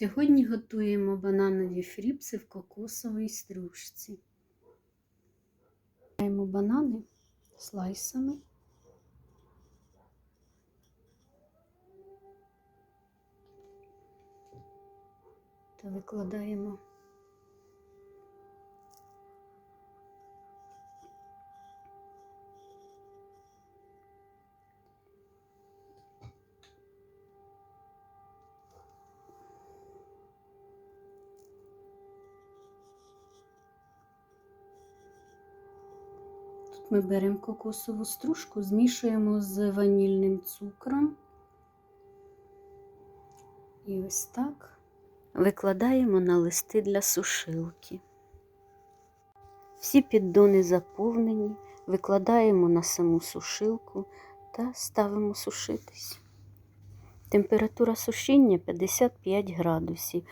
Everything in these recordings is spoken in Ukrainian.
Сьогодні готуємо бананові фріпси в кокосовій стружці. Маємо банани слайсами. Та викладаємо ми беремо кокосову стружку, змішуємо з ванільним цукром. І ось так викладаємо на листи для сушилки. Всі піддони заповнені, викладаємо на саму сушилку та ставимо сушитись. Температура сушіння 55 градусів.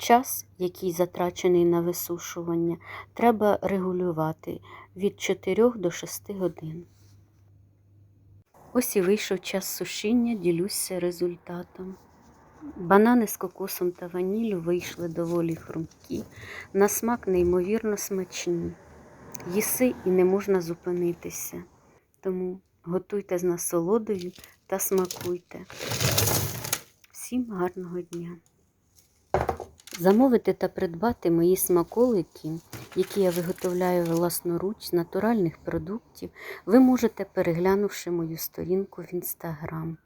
Час, який затрачений на висушування, треба регулювати від 4 до 6 годин. Ось і вийшов час сушіння, ділюся результатом. Банани з кокосом та ваніллю вийшли доволі хрумкі, на смак неймовірно смачні. Їси і не можна зупинитися. Тому готуйте з насолодою та смакуйте. Всім гарного дня! Замовити та придбати мої смаколики, які я виготовляю власноруч з натуральних продуктів, ви можете переглянувши мою сторінку в інстаграм.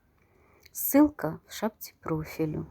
Ссылка в шапці профілю.